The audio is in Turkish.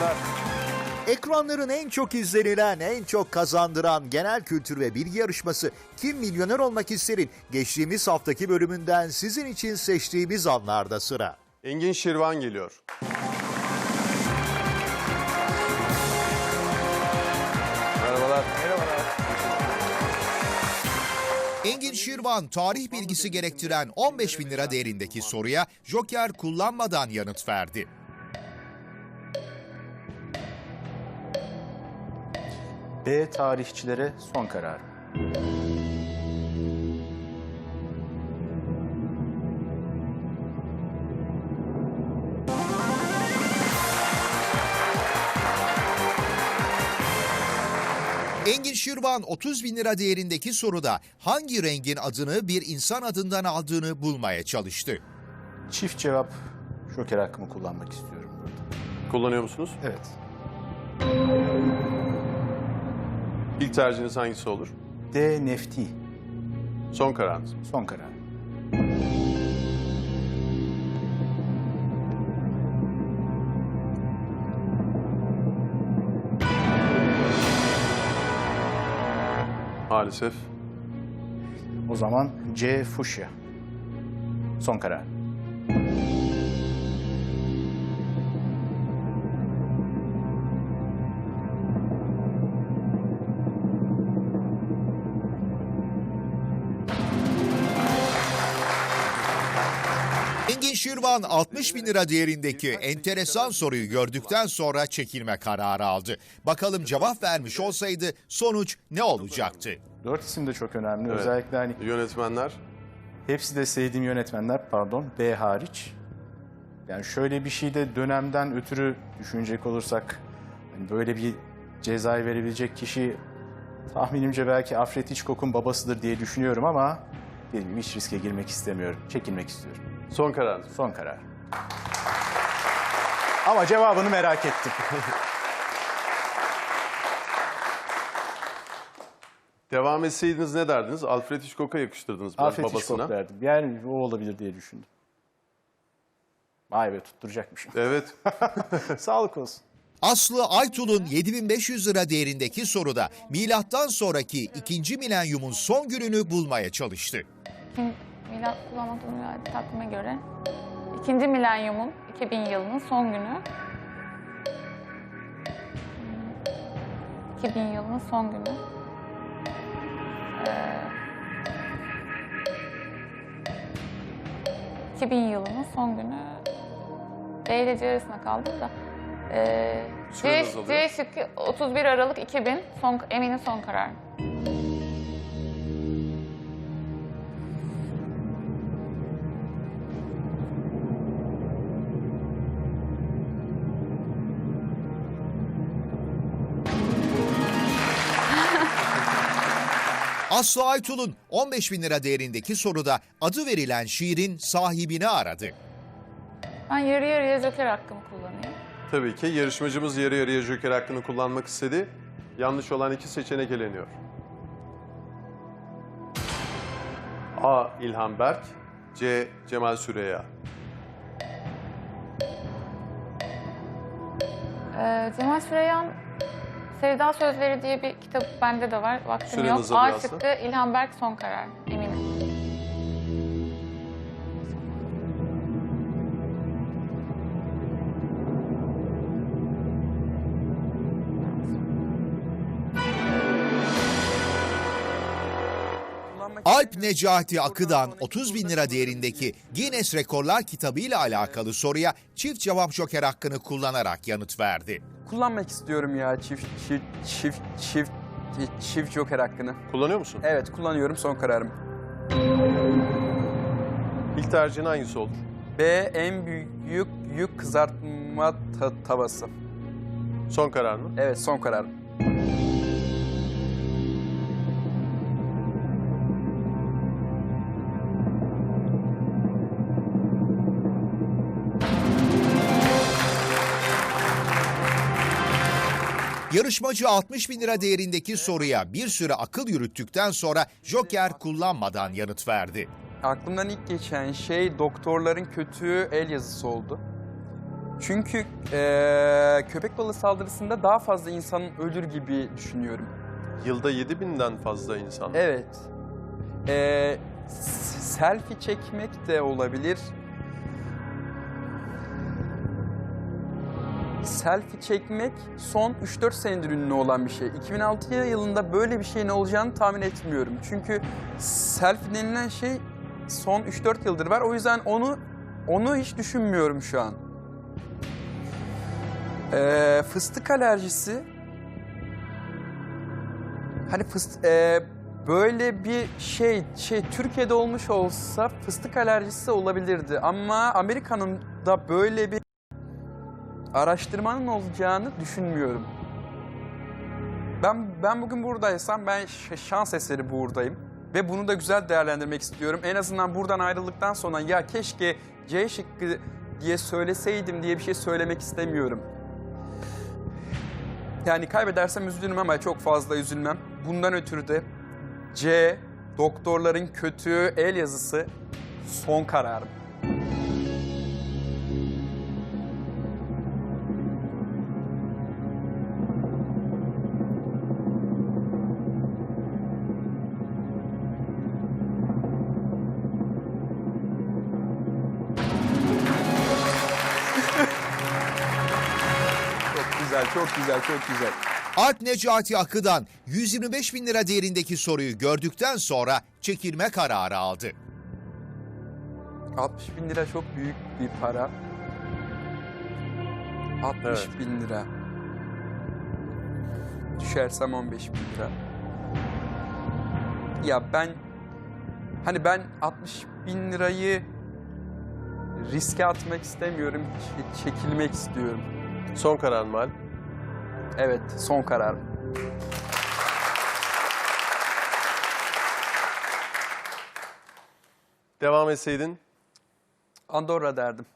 Başarılar. Ekranların en çok izlenilen, en çok kazandıran genel kültür ve bilgi yarışması Kim Milyoner Olmak İster'in geçtiğimiz haftaki bölümünden sizin için seçtiğimiz anlarda sıra. Engin Şirvan geliyor. Merhabalar. Merhabalar. Engin Şirvan tarih bilgisi gerektiren 15 bin lira değerindeki soruya Joker kullanmadan yanıt verdi. B tarihçilere son karar. Engin Şirvan 30 bin lira değerindeki soruda hangi rengin adını bir insan adından aldığını bulmaya çalıştı. Çift cevap joker hakkımı kullanmak istiyorum burada. Kullanıyor musunuz? Evet. İlk tercihiniz hangisi olur? D nefti Son kararınız. mı? son karar. Maalesef. O zaman C fuşya. Son karar. Engin Şirvan 60 bin lira değerindeki enteresan soruyu gördükten sonra çekilme kararı aldı. Bakalım cevap vermiş olsaydı sonuç ne olacaktı? Dört isim de çok önemli. Evet. Özellikle hani Yönetmenler. hepsi de sevdiğim yönetmenler pardon B hariç. Yani şöyle bir şey de dönemden ötürü düşünecek olursak hani böyle bir cezayı verebilecek kişi tahminimce belki Alfred Hitchcock'un babasıdır diye düşünüyorum ama gibi hiç riske girmek istemiyorum. Çekilmek istiyorum. Son kararınız. Son karar. Ama cevabını merak ettim. Devam etseydiniz ne derdiniz? Alfred Hitchcock'a yakıştırdınız biraz Alfred babasına. Hitchcock derdim. Yani o olabilir diye düşündüm. Vay be tutturacakmışım. Evet. Sağlık olsun. Aslı Aytul'un 7500 lira değerindeki soruda milattan sonraki 2. milenyumun son gününü bulmaya çalıştı. Milat kullanmadığım miladi takvime göre ikinci milenyumun 2000 yılının son günü. Hmm, 2000 yılının son günü. Ee, 2000 yılının son günü. D ile C arasında kaldım da. Ee, C, oluyor. C şıkkı 31 Aralık 2000. Son, Emin'in son kararı. Aslı Aytul'un 15 bin lira değerindeki soruda adı verilen şiirin sahibini aradı. Ben yarı yarıya joker hakkımı kullanayım. Tabii ki yarışmacımız yarı yarıya Joker hakkını kullanmak istedi. Yanlış olan iki seçenek eleniyor. A. İlhan Berk C. Cemal Süreya Ee, Cemal Süreyya'nın Sevda Sözleri diye bir kitap bende de var. Vaktim Süreniz yok. A şıkkı İlhan Berk son karar. Eminim. Alp Necati Akı'dan 30 bin lira değerindeki Guinness Rekorlar kitabı ile alakalı soruya çift cevap joker hakkını kullanarak yanıt verdi. Kullanmak istiyorum ya çift çift çift çift çift joker hakkını. Kullanıyor musun? Evet kullanıyorum son kararım. İlk tercihin hangisi olur? B en büyük yük kızartma ta- tavası. Son karar mı? Evet son kararım. Yarışmacı 60 bin lira değerindeki soruya bir süre akıl yürüttükten sonra joker kullanmadan yanıt verdi. Aklımdan ilk geçen şey doktorların kötü el yazısı oldu. Çünkü eee, köpek balığı saldırısında daha fazla insan ölür gibi düşünüyorum. Yılda 7000'den fazla insan. Evet. Eee, s- selfie çekmek de olabilir. Selfie çekmek son 3-4 senedir ünlü olan bir şey. 2006 yılında böyle bir şeyin olacağını tahmin etmiyorum. Çünkü selfie denilen şey son 3-4 yıldır var. O yüzden onu onu hiç düşünmüyorum şu an. Eee, fıstık alerjisi Hani fıst e, böyle bir şey şey Türkiye'de olmuş olsa fıstık alerjisi olabilirdi ama Amerika'nın da böyle bir araştırmanın olacağını düşünmüyorum. Ben ben bugün buradaysam ben şans eseri buradayım ve bunu da güzel değerlendirmek istiyorum. En azından buradan ayrıldıktan sonra ya keşke C şıkkı diye söyleseydim diye bir şey söylemek istemiyorum. Yani kaybedersem üzülürüm ama çok fazla üzülmem. Bundan ötürü de C, doktorların kötü el yazısı son kararım. Güzel, çok güzel, çok güzel. Alp Necati Akı'dan 125 bin lira değerindeki soruyu gördükten sonra çekilme kararı aldı. 60 bin lira çok büyük bir para. 60 Evet. bin lira. Düşersem 15 bin lira. Ya ben hani ben 60 bin lirayı riske atmak istemiyorum. ç- çekilmek istiyorum. Son karar mı Alp? Evet, son kararım. Devam etseydin Andorra derdim.